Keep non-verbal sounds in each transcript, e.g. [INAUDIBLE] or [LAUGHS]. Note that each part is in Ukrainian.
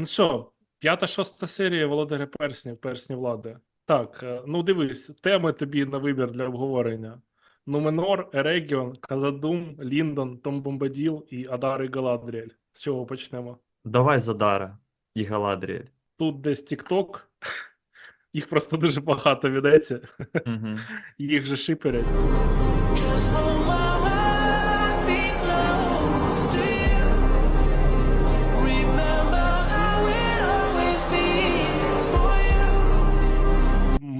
Ну що, п'ята, шоста серія Володаря Перснів, Персні влади. Так, е, ну дивись, теми тобі на вибір для обговорення. Нуменор, Ерегіон, Казадум, Ліндон, Том Бомбаділ і Адар і Галадріель. З чого почнемо? Давай Задара і Галадріель. Тут десь TikTok. [LAUGHS] Їх просто дуже багато ведеться. Угу. [LAUGHS] Їх же шиперять.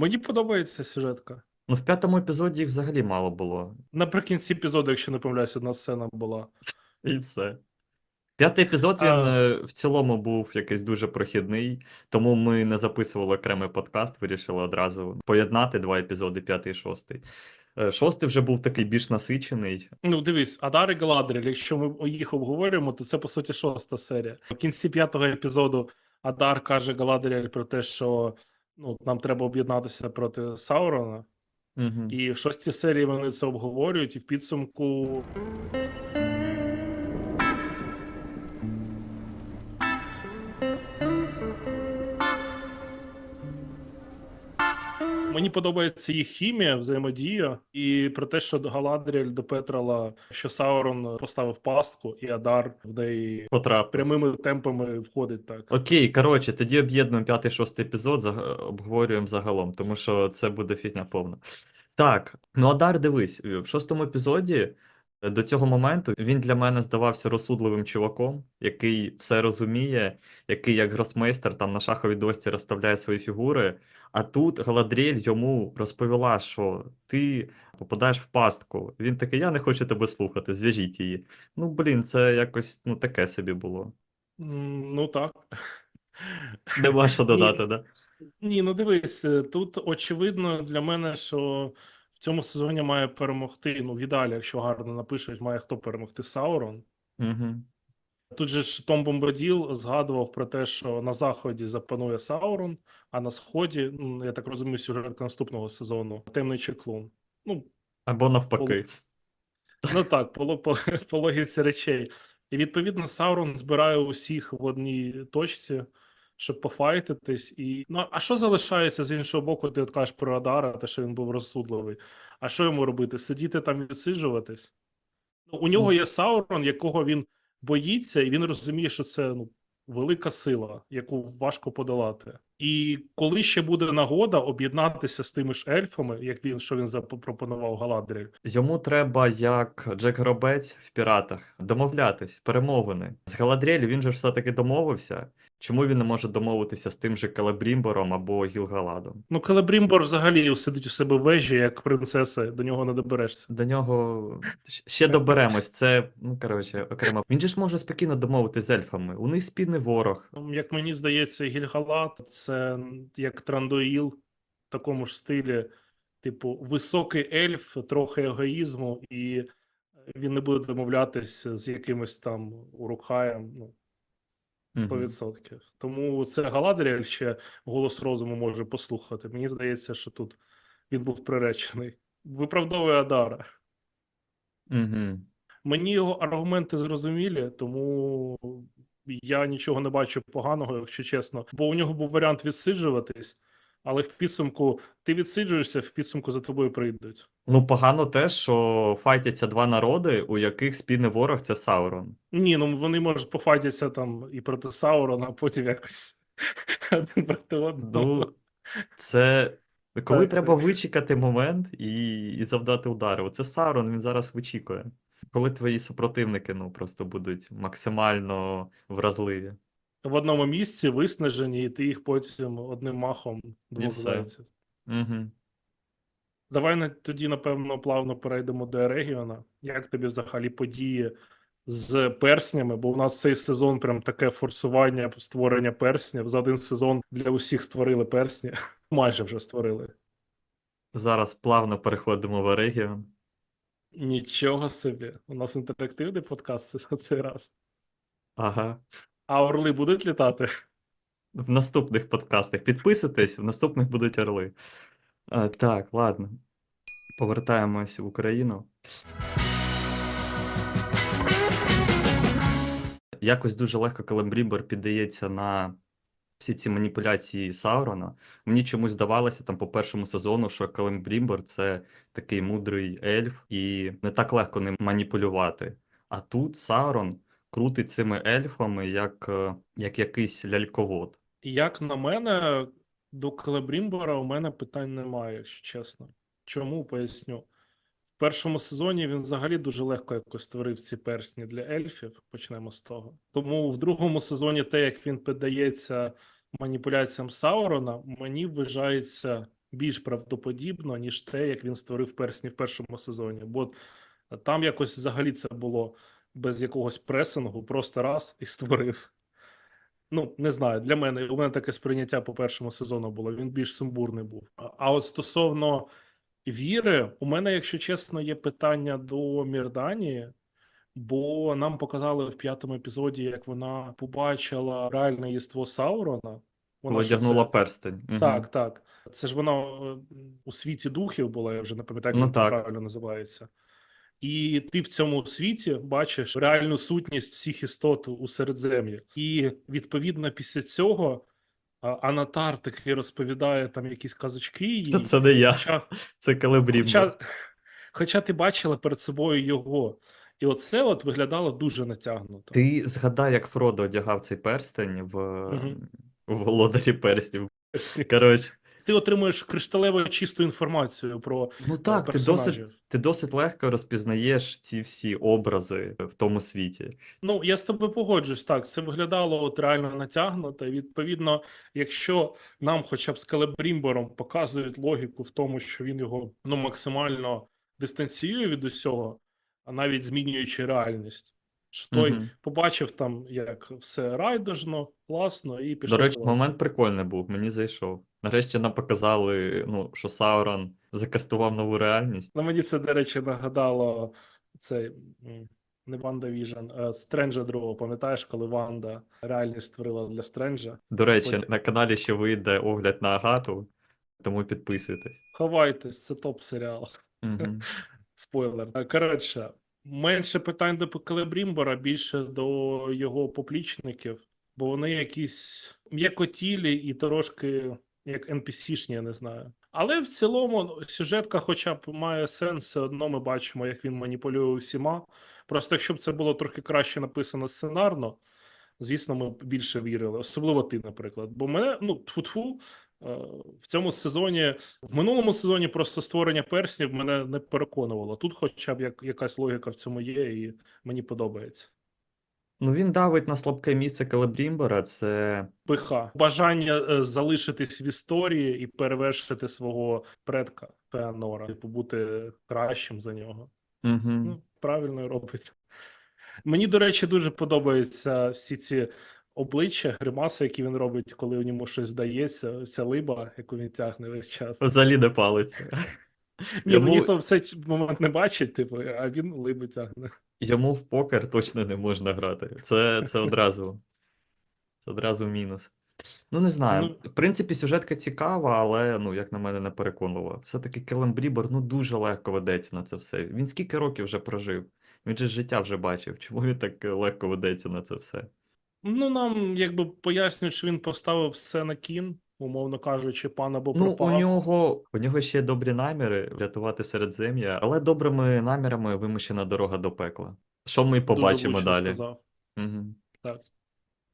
Мені подобається сюжетка. Ну, в п'ятому епізоді їх взагалі мало було. Наприкінці епізоду, якщо не помиляюсь, одна сцена була. І все. П'ятий епізод він А. е, в цілому був якийсь дуже прохідний, тому ми не записували окремий подкаст, вирішили одразу поєднати два епізоди, п'ятий і шостий. Е, Шостий вже був такий більш насичений. Ну, дивись, Адар і Галадріель, якщо ми їх обговорюємо, то це по суті шоста серія. В кінці п'ятого епізоду Адар каже Галадріель про те, що ну, нам треба об'єднатися проти Саурона. Угу. І в шостій серії вони це обговорюють, і в підсумку. Мені подобається їх хімія, взаємодія, і про те, що Галадріель допетрала, що Саурон поставив пастку, і Адар в неї Потрап. прямими темпами входить так. Окей, коротше, тоді об'єднуємо п'ятий шостий епізод, обговорюємо загалом, тому що це буде фігня повна. Так, ну Адар, дивись, в шостому епізоді до цього моменту він для мене здавався розсудливим чуваком, який все розуміє, який як гросмейстер там на шаховій дошці розставляє свої фігури. А тут Галадріель йому розповіла, що ти попадаєш в пастку. Він такий, я не хочу тебе слухати, зв'яжіть її. Ну, блін, це якось ну таке собі було. Ну так. [LAUGHS] Нема що додати, да? Ні, ну дивись, е, тут очевидно для мене, що в цьому сезоні має перемогти. Ну, в ідеалі, якщо гарно напишуть, має хто перемогти Саурон. Угу. Тут же ж Том Бомбаділ згадував про те, що на заході запанує Саурон, а на сході, ну, я так розумію, сюжетка наступного сезону темний чеклун. Ну, Або навпаки. Ну так, по, по, по логіці речей. І відповідно Саурон збирає усіх в одній точці, щоб пофайтитись. І... Ну, а що залишається з іншого боку, ти от кажеш про Адара, те, що він був розсудливий. А що йому робити? Сидіти там і відсиджуватись? Ну, у нього є Саурон, якого він боїться, і він розуміє, що це ну, велика сила, яку важко подолати. І коли ще буде нагода об'єднатися з тими ж ельфами, як він що він запропонував Галадріль, Йому треба, як Джек Горобець в піратах, домовлятись, перемовини. З Галадріель він же ж все-таки домовився. Чому він не може домовитися з тим же Келебрімбором або Гілгаладом? Ну, Келебрімбор взагалі сидить у себе в вежі, як принцеса, до нього не доберешся. До нього ще доберемось. Це, ну коротше, окремо. Він же ж може спокійно домовитись з ельфами. У них спільний ворог. Ну, Як мені здається, Гільгалат це як Трандоїл в такому ж стилі, типу, високий ельф, трохи егоїзму, і він не буде домовлятись з якимось там Урукхаєм, ну, 100%. Тому це Галадріель ще голос розуму може послухати. Мені здається, що тут він був приречений. Виправдовує Адара. Угу. Мені його аргументи зрозумілі, тому я нічого не бачу поганого, якщо чесно. Бо у нього був варіант відсиджуватись, але в підсумку ти відсиджуєшся, в підсумку за тобою прийдуть. Ну, погано те, що файтяться два народи, у яких спільний ворог це Саурон. Ні, ну вони можуть пофайтитися там і проти Саурона, а потім якось [LAUGHS] один проти одного. Ну, це коли Так, треба так. вичекати момент і, і завдати удару. Це Саурон, він зараз вичікує. Коли твої супротивники ну, просто будуть максимально вразливі. В одному місці виснажені, і ти їх потім одним махом двох зайців. Угу. Давай на- тоді, напевно, плавно перейдемо до Ерегіона. Як тобі взагалі події з перснями? Бо у нас цей сезон прям таке форсування створення перснів. За один сезон для усіх створили персні. [LAUGHS] Майже вже створили. Зараз плавно переходимо в регіон. Нічого собі. У нас інтерактивний подкаст [LAUGHS] на цей раз. Ага. А орли будуть літати? В наступних подкастах підписуйтесь, в наступних будуть орли. А, так, ладно. Повертаємось в Україну. якось дуже легко Келембрімбер піддається на всі ці маніпуляції Саурона. Мені чомусь здавалося там по першому сезону, що Келембрімбер це такий мудрий ельф, і не так легко ним маніпулювати. А тут Саурон крутить цими ельфами як, е, як якийсь ляльковод. Як на мене, до Келебрімбора у мене питань немає, якщо чесно. Чому поясню? Першому сезоні він взагалі дуже легко якось створив ці персні для ельфів. Почнемо з того. Тому в другому сезоні те, як він піддається маніпуляціям Саурона, мені вважається більш правдоподібно, ніж те, як він створив персні в першому сезоні. Бо там якось взагалі це було без якогось пресингу, просто раз і створив. Ну, не знаю, для мене у мене таке сприйняття по першому сезону було. Він більш сумбурний був. А от стосовно віри, у мене, якщо чесно, є питання до Мірданії, бо нам показали в п'ятому епізоді, як вона побачила реальне єство Саурона. Ж одягнула це- перстень. Так, так. Це ж вона е, у світі духів була, я вже не пам'ятаю, як Ну так. правильно називається. І ти в цьому світі бачиш реальну сутність всіх істот у Середзем'ї. І відповідно після цього Анатар таки розповідає там якісь казочки. І... Це не я, Хоча, [LAUGHS] це калибрів. хоча, хоча ти бачила перед собою його. І оце от виглядало дуже натягнуто. Ти згадай, як Фродо одягав цей перстень в, угу. в володарі перснів. [LAUGHS] Коротше, Ти отримуєш кришталево чисту інформацію про ну е, так, ти персонажів. досить, ти досить легко розпізнаєш ці всі образи в тому світі. Ну, я з тобою погоджуюсь, так, це виглядало от реально натягнуто. І відповідно, якщо нам хоча б з Келебрімбором показують логіку в тому, що він його ну, максимально дистанціює від усього, а навіть змінюючи реальність, що той побачив там, як все райдужно, класно, і пішов. До речі, момент прикольний був, мені зайшов. Нарешті нам показали, ну, що Саурон закастував нову реальність. Ну, мені це, до речі, нагадало цей не Ванда Віжн, а Стренджа другого. Пам'ятаєш, коли Ванда реальність створила для Стренджа? До речі, Потім- на каналі ще вийде огляд на Агату, тому підписуйтесь. Ховайтесь, це топ серіал. [LAUGHS] Спойлер. Коротше, менше питань до Келебрімбора, більше до його поплічників, бо вони якісь м'якотілі і трошки як NPC-шні, я не знаю. Але в цілому сюжетка, хоча б має сенс, все одно ми бачимо, як він маніпулює усіма. Просто якщо б це було трохи краще написано сценарно, звісно, ми б більше вірили, особливо ти, наприклад. Бо мене, ну, тфу-тфу, е, в цьому сезоні, в минулому сезоні просто створення перснів мене не переконувало. Тут хоча б як, якась логіка в цьому є, і мені подобається. Ну, він давить на слабке місце Келебрімбера, це Пиха, бажання е, залишитись в історії і перевершити свого предка Феанора, типу бути кращим за нього. Угу. Ну, правильно робиться. Мені, до речі, дуже подобаються всі ці обличчя, гримаси, які він робить, коли у ньому щось здається, ця либа, яку він тягне весь час. Взагалі не палиться. Ні, Йому- ну ніхто в цей момент не бачить, типу, а він либу тягне. Йому в покер точно не можна грати. Це, це одразу. Це одразу мінус. Ну, не знаю. Ну- В принципі, сюжетка цікава, але, ну, як на мене, не переконувала. Все-таки Келем Брібер, ну, дуже легко ведеться на це все. Він скільки років вже прожив? Він же життя вже бачив. Чому він так е, легко ведеться на це все? Ну, нам якби пояснюють, що він поставив все на кін, умовно кажучи, пан або Ну, пропав. у нього, у нього ще добрі наміри врятувати Середзем'я, але добрими намірами вимушена дорога до пекла. Що ми побачимо влучно далі? сказав. Угу. Так.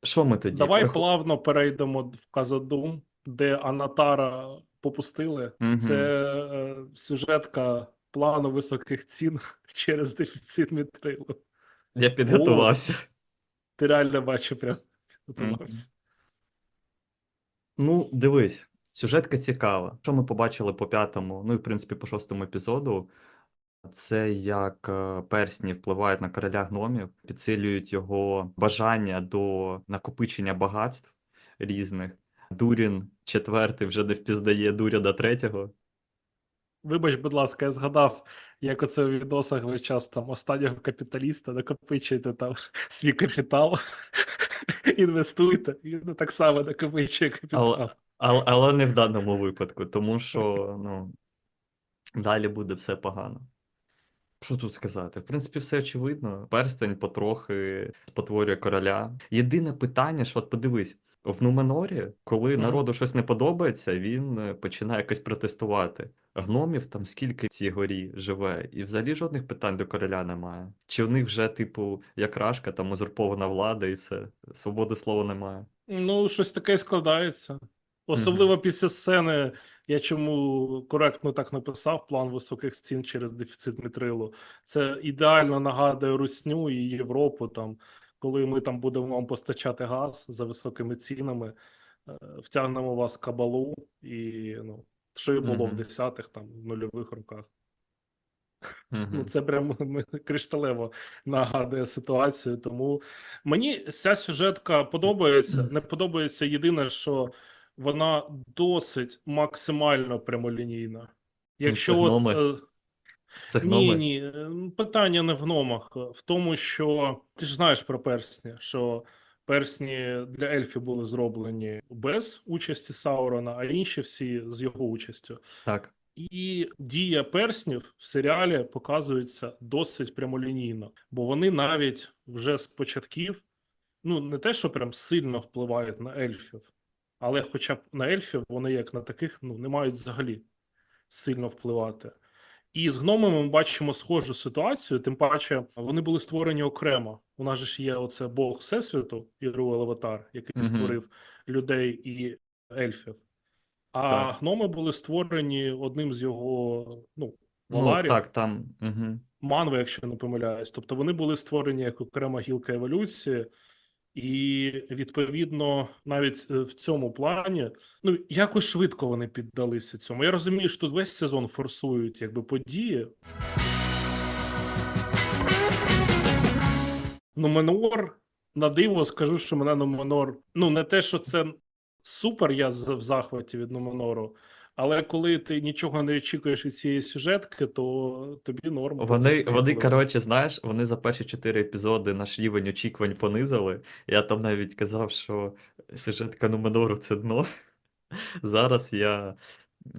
Що ми тоді? Давай Прихо- плавно перейдемо в Казадум, де Анатара попустили. Мгм. Це е, сюжетка плану високих цін [LAUGHS] через дефіцит мітрилу. Я підготувався. Ти реально бачив, прям підготувався. Ну, дивись, сюжетка цікава. Що ми побачили по п'ятому, ну і в принципі по шостому епізоду, це як е, персні впливають на короля гномів, підсилюють його бажання до накопичення багатств різних. Дурін четвертий вже не впізнає Дуряда третього. Вибач, будь ласка, я згадав, як оце у відосах весь час там останнього капіталіста накопичуєте там [LAUGHS] свій капітал, [LAUGHS] інвестуйте, і ну, так само накопичує капітал. Але, але, але не в даному випадку, тому що ну, далі буде все погано. Що тут сказати? В принципі, все очевидно. Перстень потрохи спотворює короля. Єдине питання, що от подивись, в Нуменорі, коли народу щось не подобається, він е, починає якось протестувати. Гномів там скільки в цій горі живе, і взагалі жодних питань до короля немає. Чи в них вже, типу, як рашка, там узурпована влада і все, свободи слова немає. Ну, щось таке складається. Особливо після сцени, я чому коректно так написав, план високих цін через дефіцит мітрилу. Це ідеально нагадує Русню і Європу, там, коли ми там будемо вам постачати газ за високими цінами, е, втягнемо вас в кабалу, і ну, що і було в Мгм. десятих, там, нульових роках. Ну, це прям [LAUGHS] кришталево нагадує ситуацію. Тому мені ця сюжетка подобається. Не подобається єдине, що вона досить максимально прямолінійна. Якщо це от, гноми. е, Це ні, гноми. ні, питання не в гномах, в тому, що ти ж знаєш про персні, що персні для ельфів були зроблені без участі Саурона, а інші всі з його участю. Так. І дія перснів в серіалі показується досить прямолінійно, бо вони навіть вже з початків, ну не те, що прям сильно впливають на ельфів, але хоча б на ельфів вони як на таких ну, не мають взагалі сильно впливати. І з гномами ми бачимо схожу ситуацію, тим паче вони були створені окремо. У нас же ж є оце Бог Всесвіту, Іруел Аватар, який Мгм. створив людей і ельфів. А Так. гноми були створені одним з його ну, Ну, так, там. Угу. манви, якщо не помиляюсь. Тобто вони були створені як окрема гілка еволюції, і відповідно навіть е, в цьому плані ну якось швидко вони піддалися цьому. Я розумію, що тут весь сезон форсують якби події. Нуменор, на диво, скажу, що мене Нуменор. Ну, не те, що це супер, я в захваті від Нуменору. Але коли ти нічого не очікуєш від цієї сюжетки, то тобі норм. Вони, вони, коротше, знаєш, вони за перші чотири епізоди наш рівень очікувань понизили. Я там навіть казав, що сюжетка Нуменору це дно. [LAUGHS] Зараз я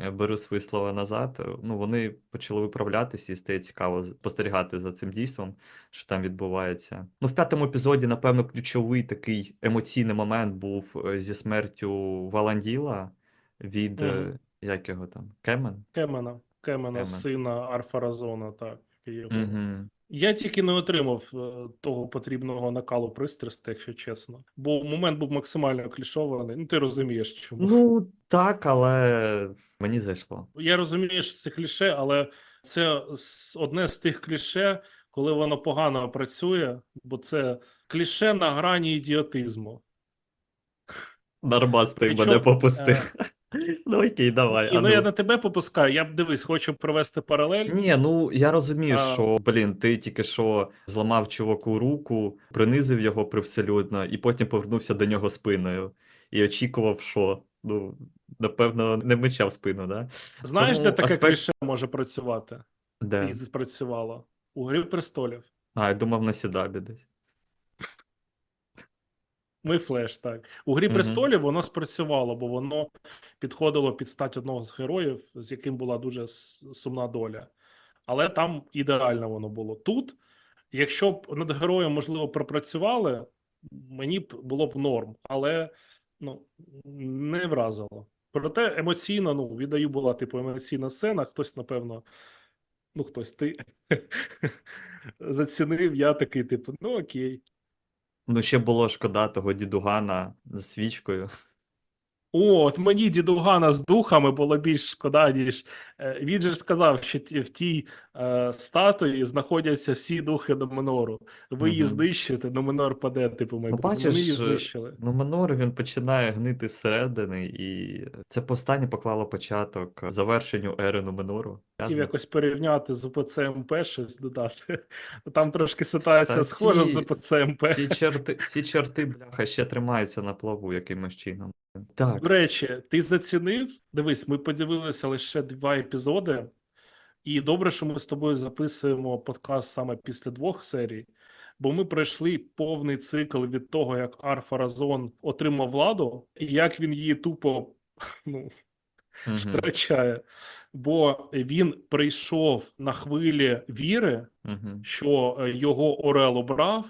е, беру свої слова назад. Ну, вони почали виправлятися і стає цікаво спостерігати за цим дійством, що там відбувається. Ну, в п'ятому епізоді, напевно, ключовий такий емоційний момент був е, зі смертю Валанділа від, Мгм. Як його там, Кемен? Кемена, Кемена, Кемен. сина Арфаразона, так. Його. Угу. Я тільки не отримав е, того потрібного накалу пристрасти, якщо чесно. Бо момент був максимально клішований. Ну, ти розумієш, чому. Ну, так, але мені зайшло. Я розумію, що це кліше, але це одне з тих кліше, коли воно погано працює, бо це кліше на грані ідіотизму. Нормас, ти мене попустив. Ну окей, давай. І а ну я ну. на тебе попускаю. Я б дивись, хочу провести паралель. Ні, ну я розумію, А. що, блін, ти тільки що зламав чуваку руку, принизив його привселюдно, і потім повернувся до нього спиною. І очікував, що, ну, напевно, не мечав спину, да? Знаєш, Тому де таке аспект- кліше може працювати? Де? І спрацювало? У Грі престолів. А, я думав на сідабі десь. Ми флеш, так. У Грі престолів воно спрацювало, бо воно підходило під стать одного з героїв, з яким була дуже сумна доля. Але там ідеально воно було. Тут, якщо б над героєм, можливо, пропрацювали, мені б було б норм, але ну, не вразило. Проте емоційно, ну, віддаю, була типу емоційна сцена, хтось, напевно, ну, хтось ти [LAUGHS] зацінив, я такий, типу, ну окей. Ну, ще було шкода того дідугана з свічкою. От мені дідугана з духами було більш шкода, ніж е, він же сказав, що в тій статуї знаходяться всі духи Номенору. Ви її знищите, Номенор паде, типу, Ну, майбутньо. Вони її е, знищили. Манор він починає гнити зсередини, і це повстання поклало початок завершенню ери Нуменору. Хотів якось порівняти з УПЦ МП щось додати. [LAUGHS] Там трошки ситуація Та схожа ці- з УПЦ МП. Ці чорти, ці чорти, бляха, ще тримаються на плаву якимось чином. Так, До речі, ти зацінив? Дивись, ми подивилися лише два епізоди, і добре, що ми з тобою записуємо подкаст саме після двох серій, бо ми пройшли повний цикл від того, як Арфа Разон отримав владу, і як він її тупо ну, втрачає. Бо він прийшов на хвилі віри, Мгм. що е, його Орел обрав,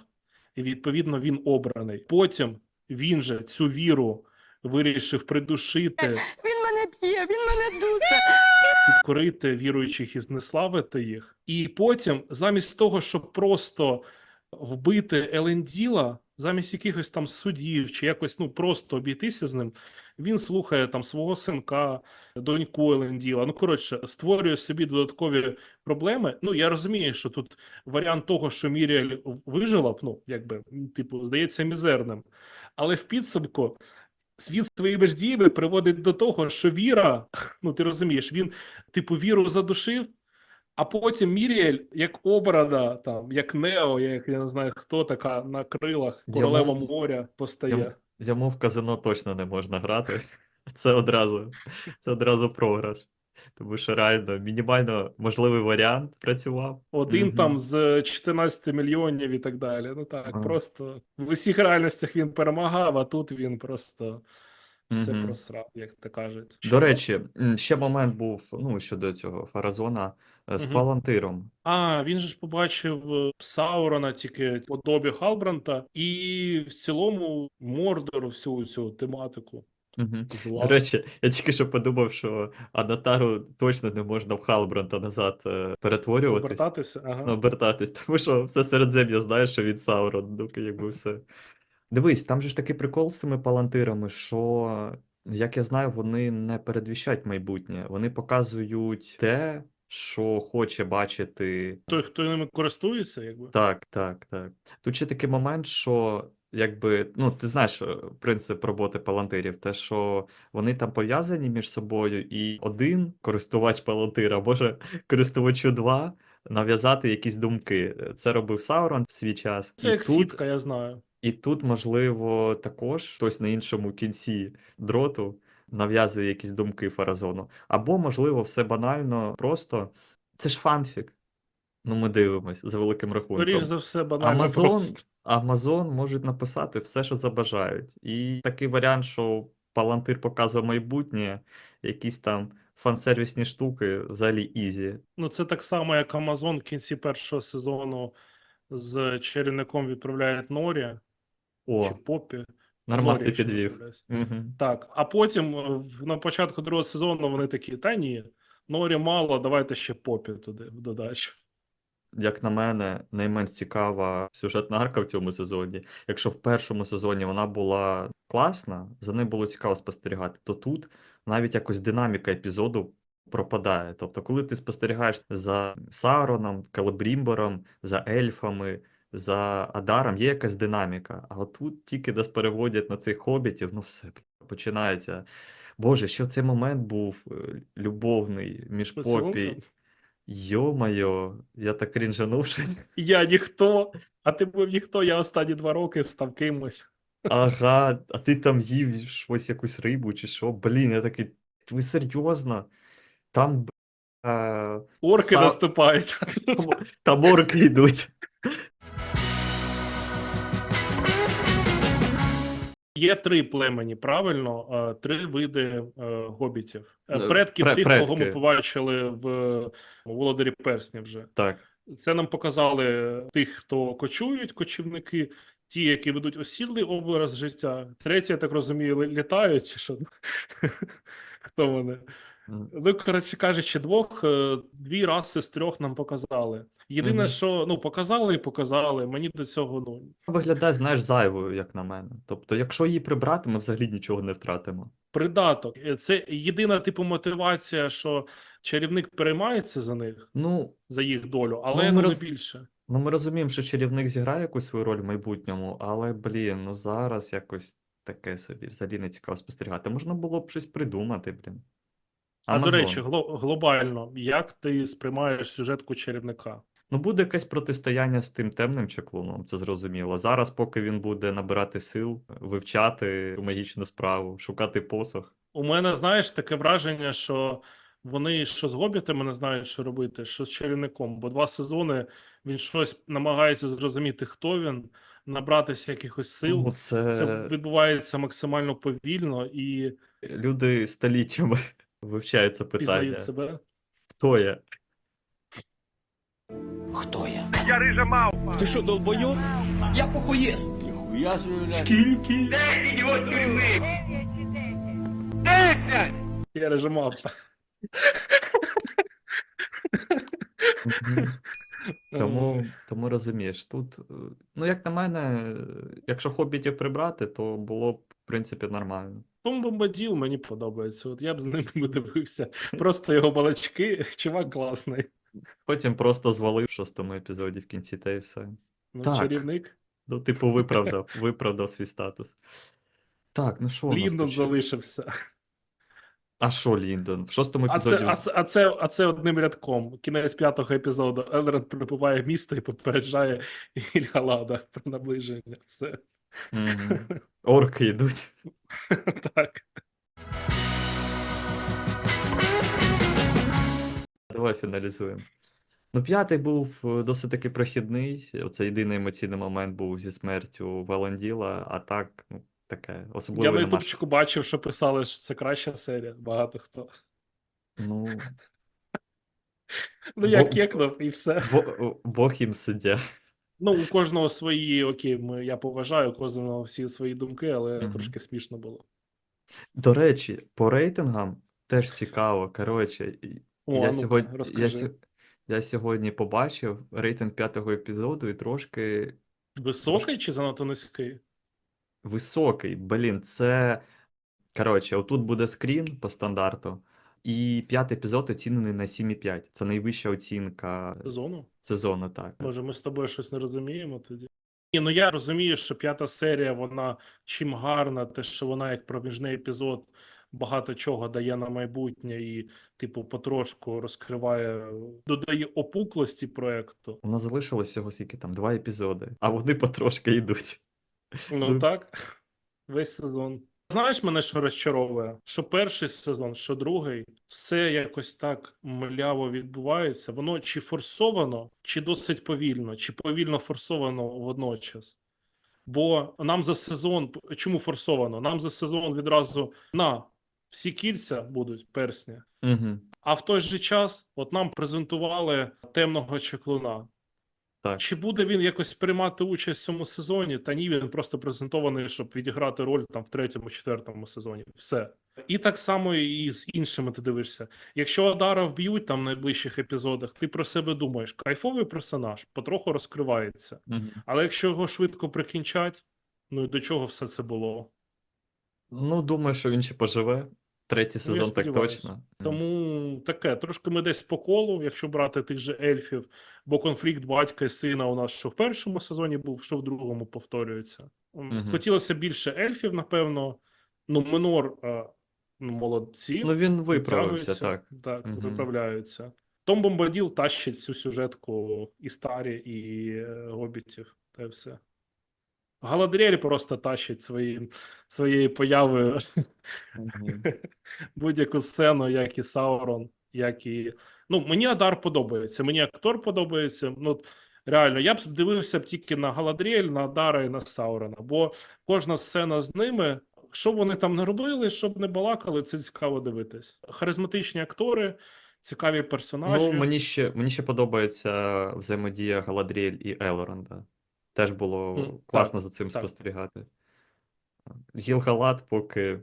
і відповідно він обраний. Потім він же цю віру вирішив придушити, Він мене б'є, він мене дусе. Підкорити віруючих і знеславити їх. І потім, замість того, щоб просто вбити Еленділа, замість якихось там судів чи якось ну просто обійтися з ним, він слухає там свого синка, доньку Еленділа. Ну коротше, створює собі додаткові проблеми. Ну я розумію, що тут варіант того, що Міріель вижила б, ну якби типу, здається мізерним. Але в підсумку він своїми ж діями приводить до того, що віра, ну ти розумієш, він типу віру задушив, а потім Міріель, як обрана, там, як Нео, як я не знаю хто така на крилах королева Йому- моря постає. Йому, йому в казино точно не можна грати. [LAUGHS] Це одразу, це одразу програш. Тому що реально мінімально можливий варіант працював. Один Мгм. там з 14 мільйонів і так далі. Ну так, Ага. просто в усіх реальностях він перемагав, а тут він просто все Мгм. просрав, як то кажуть. До речі, ще момент був ну, щодо цього Фаразона е, з Мгм. Палантиром. А, він же ж побачив е, Саурона тільки в подобі Халбранта, і в цілому Мордор всю цю тематику Мгм. зла. До речі, я тільки що подумав, що Анатару точно не можна в Халбранта назад е, перетворюватись, Обертатися, ага. ну, обертатись, [LAUGHS] тому що все середзем'я знає, що він Саурон, ну, якби [LAUGHS] все. Дивись, там же ж такий прикол з цими палантирами, що, як я знаю, вони не передвіщають майбутнє, вони показують те, що хоче бачити Той, хто ними користується, якби. Так, так, так. Тут ще такий момент, що якби, ну, ти знаєш е, принцип роботи палантирів, те, що вони там пов'язані між собою, і один користувач палантира може [LAUGHS] користувачу два нав'язати якісь думки. Це робив Саурон в свій час. Це і як тут, сітка, я знаю. і тут, можливо, також хтось на іншому кінці дроту нав'язує якісь думки Фаразону. Або, можливо, все банально, просто це ж фанфік. Ну, ми дивимось за великим рахунком. Скоріш за все, банально Амазон, просто. Амазон можуть написати все, що забажають. І такий варіант, що Палантир показує майбутнє, якісь там фан-сервісні штуки, взагалі ізі. Ну, це так само, як Амазон в кінці першого сезону з чарівником відправляє Норі О, чи Попі. нормас ти підвів. Угу. Так, а потім е, на початку другого сезону вони такі: та ні, Норі мало, давайте ще Попі туди в додачу. Як на мене, найменш цікава сюжетна арка в цьому сезоні. Якщо в першому сезоні вона була класна, за нею було цікаво спостерігати, то тут навіть якось динаміка епізоду пропадає. Тобто, коли ти спостерігаєш за Сароном, Келебрімбором, за ельфами, за Адаром, є якась динаміка. А от тут тільки нас переводять на цих хобітів, ну все, починається. Боже, що цей момент був е, любовний між Поцілунком? Попі. Йо-майо, я так крінжанув щось. Я ніхто, а ти був ніхто, я останні два роки став кимось. Ага, а ти там їв щось, якусь рибу чи що? Блін, я такий, ви серйозно? Там, б- е, Орки Са- наступають. там, там орки йдуть. Є три племені, правильно? Е, Три види е, гобітів. Е, Предків пре- тих, кого ми побачили в Володарі персні вже. Так. Це нам показали тих, хто кочують, кочівники, ті, які ведуть осідлий образ життя. Третє, я так розумію, літають чи що? [LAUGHS] Хто вони? Ну, коротше кажучи, двох, е, дві раси з трьох нам показали. Єдине, Мгм. що ну, показали і показали. Мені до цього ну, Виглядає, знаєш, зайвою, як на мене. Тобто, якщо її прибрати, ми взагалі нічого не втратимо. придаток. Е, Це єдина типу мотивація, що чарівник переймається за них, Ну, за їх долю, але ми ну, не роз- більше. ну ми розуміємо, що чарівник зіграє якусь свою роль в майбутньому, але, блін, ну зараз якось таке собі, взагалі не цікаво спостерігати. Можна було б щось придумати, блін. А до речі, гло- глобально, як ти сприймаєш сюжетку чарівника? Ну, буде якесь протистояння з тим темним чаклуном, це зрозуміло. Зараз, поки він буде набирати сил, вивчати магічну справу, шукати посох. У мене, знаєш, таке враження, що вони що з гобітами не знають, що робити, що з чарівником. Бо два сезони він щось намагається зрозуміти, хто він, набратися якихось сил. Ну, це... Це відбувається максимально повільно і люди століттями Вивчає це питання. Пізнають себе. Хто я? Хто я? Ти що, долбойоб? Я похуєст. Ніхуя собі, блядь. Скільки? Я режимав. Мгм. Тому, тому розумієш, тут, е, ну як на мене, е, якщо хобітів прибрати, то було б, в принципі, нормально. Том Бомбаділ мені подобається. От я б з ним [LAUGHS] дивився. Просто його балачки. Чувак класний. Потім просто звалив в шостому епізоді в кінці та і все. Ну, Так. чарівник. Ну, типу, виправдав, [LAUGHS] виправдав свій статус. Так, ну що Ліндон залишився. А що Ліндон? В шостому А це, епізоді. а, це, а, це, а це одним рядком. Кінець п'ятого епізоду. Елренд прибуває в місто і попереджає Ільгалада про наближення. Все. [LAUGHS] Орки йдуть. [LAUGHS] Так. Давай фіналізуємо. Ну, п'ятий був е, досить таки прохідний. Оце єдиний емоційний момент був зі смертю Веланділа, а так, ну, таке. Я Особливо на нема. ютубчику бачив, що писали, що це краща серія. Багато хто. Ну, [LAUGHS] Ну, я Бо- кекнув і все. бо, Бог їм суддя. Ну, у кожного свої, окей, ми, я поважаю, у кожного всі свої думки, але Мгм. трошки смішно було. До речі, по рейтингам теж цікаво. Коротше, і- О, я, ну-ка, сьогодні, я, розкажи. сьо- я сьогодні побачив рейтинг п'ятого епізоду і трошки Високий чи занадто низький? високий. Блін, це. Коротше, отут буде скрін по стандарту, і п'ятий епізод оцінений на 7,5. Це найвища оцінка Сезону? сезону, так. Може, ми з тобою щось не розуміємо тоді? Ні, ну я розумію, що п'ята серія, вона чим гарна, те, що вона як проміжний епізод багато чого дає на майбутнє і, типу, потрошку розкриває, додає опуклості проекту. У нас залишилось всього скільки там, два епізоди, а вони потрошки йдуть. Ну Ну. так, весь сезон. Знаєш, мене що розчаровує? Що перший сезон, що другий, все якось так мляво відбувається. Воно чи форсовано, чи досить повільно, чи повільно форсовано водночас. Бо нам за сезон, чому форсовано? Нам за сезон відразу на всі кільця будуть персні. Угу. А в той же час, от нам презентували темного чеклуна. Так. Чи буде він якось приймати участь в цьому сезоні? Та ні, він просто презентований, щоб відіграти роль там в третьому, четвертому сезоні. Все. І так само і з іншими ти дивишся. Якщо Адара вб'ють там в найближчих епізодах, ти про себе думаєш, кайфовий персонаж, потроху розкривається. Угу. Але якщо його швидко прикінчать, ну і до чого все це було? Ну, думаю, що він ще поживе. Третій Ну, сезон так точно. Тому таке, трошки ми десь по колу, якщо брати тих же ельфів, бо конфлікт батька і сина у нас що в першому сезоні був, що в другому повторюється. Мгм. Хотілося більше ельфів, напевно. Ну, минор е, ну, молодці. Ну, він виправився, так. Так, Мгм. виправляються. Том Бомбаділ тащить цю сюжетку і старі, і е, гобітів, та й все. Галадріель просто тащить своїм, своєю появою Мгм. [LAUGHS] будь-яку сцену, як і Саурон, як і. Ну, мені Адар подобається, мені актор подобається. Ну, реально, я б дивився б тільки на Галадріель, на Адара і на Саурона, бо кожна сцена з ними, що вони там не робили, щоб не балакали, це цікаво дивитись. Харизматичні актори, цікаві персонажі. Ну, мені ще, мені ще подобається взаємодія Галадріель і Елронда. Теж було М, так, класно за цим так. спостерігати. Гілгалат поки.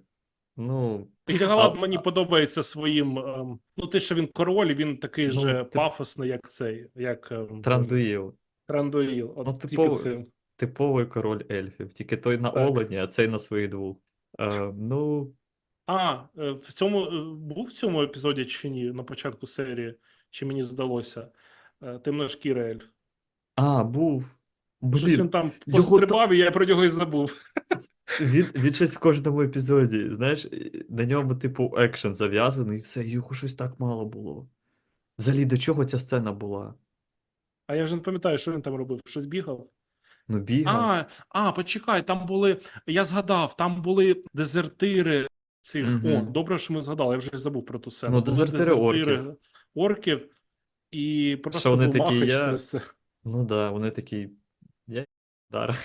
Ну, Ільгалад А- мені подобається своїм. ем, ну, те, що він король, він такий Ну, же ти- пафосний, як цей, як ем, Трандуїл. Трандуїл. От Ну, типовий. цим. Типовий король ельфів. Тільки той на Так. Олені, а цей на своїх двох. Е, ну, А, е, в цьому е, був в цьому епізоді чи ні на початку серії, чи мені здалося? Е, Темношкірий ельф. а, був. Щось він Блін, там його пострибав, і я про нього і забув. він, він щось в кожному епізоді. Знаєш, на ньому, типу, екшен зав'язаний, і все, його щось так мало було. Взагалі, до чого ця сцена була? А я вже не пам'ятаю, що він там робив. Щось бігав. Ну, бігав. А, а, почекай, там були. Я згадав, там були дезертири цих. О, добре, що ми згадали, я вже забув про ту сцену. Ну, дезертири орків. орків, і просто вони такі, все. Ну да, вони такі. Я Дара.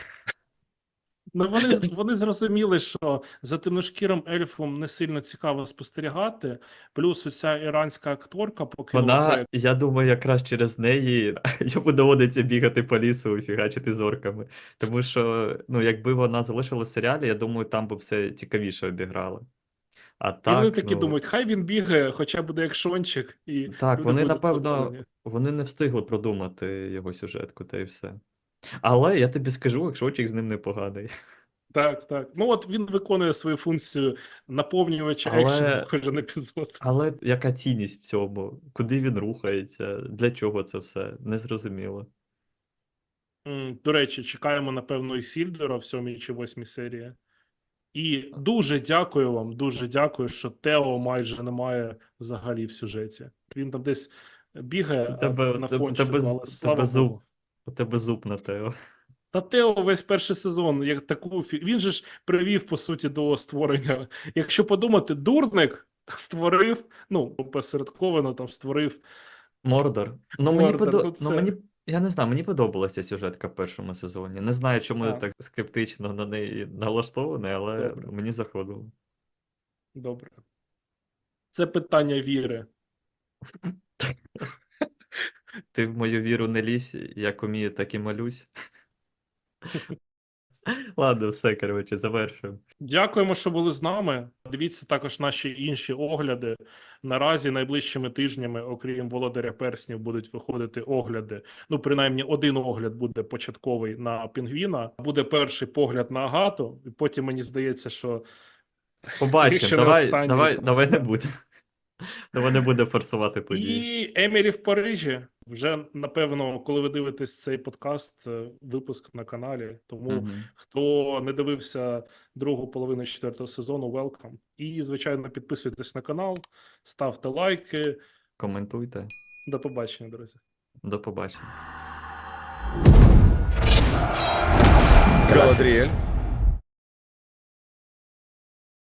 Ну, вони, [LAUGHS] вони зрозуміли, що за темношкірим ельфом не сильно цікаво спостерігати. Плюс оця іранська акторка покинула Вона, я думаю, якраз через неї [LAUGHS] йому доводиться бігати по лісу і фігачити з орками. Тому що, ну, якби вона залишилась в серіалі, я думаю, там би все цікавіше обіграло. А І так, вони такі ну, думають, хай він бігає, хоча буде як шончик, і Так, вони, напевно, вони не встигли продумати його сюжетку, та й все. Але я тобі скажу, якщо очік з ним непоганий. Так, так. Ну от він виконує свою функцію наповнювача Але- екшену кожен епізод. Але яка цінність в цьому? Куди він рухається? Для чого це все? Незрозуміло. М, До речі, чекаємо, напевно, і Сільдера в сьомій чи восьмій серії. І дуже дякую вам, дуже дякую, що Тео майже немає взагалі в сюжеті. Він там десь бігає а, тебе- на тебе- фончику, тебе з- але тебе зуб. Богу. У тебе зуб на Тео. Та Тео весь перший сезон, як таку фі- він же ж привів по суті до створення. Якщо подумати, дурник створив, ну посередковано там створив. Мордор. Ну, мені Мордор, подо... ну, ну, мені... Я не знаю, мені подобалася сюжетка в першому сезоні. Не знаю, чому я так скептично на неї налаштований, але Добре. мені заходило. Добре. Це питання віри. [LAUGHS] Ти в мою віру не лізь, як умію, так і молюсь. [LAUGHS] Ладно, все, коротше, завершуємо. Дякуємо, що були з нами. Дивіться також наші інші огляди. Наразі найближчими тижнями, окрім володаря перснів, будуть виходити огляди. Ну, принаймні, один огляд буде початковий на пінгвіна. Буде перший погляд на агату, і потім мені здається, що Побачимо, давай, останній, давай, давай не буде. [LAUGHS] Давай не буде форсувати події. і Емілі в Парижі. Вже напевно, коли ви дивитесь цей подкаст, е, випуск на каналі. Тому Мгм. Хто не дивився другу половину четвертого сезону, welcome. І, звичайно, підписуйтесь на канал, ставте лайки. Коментуйте. До побачення, друзі. До побачення. Галадріель,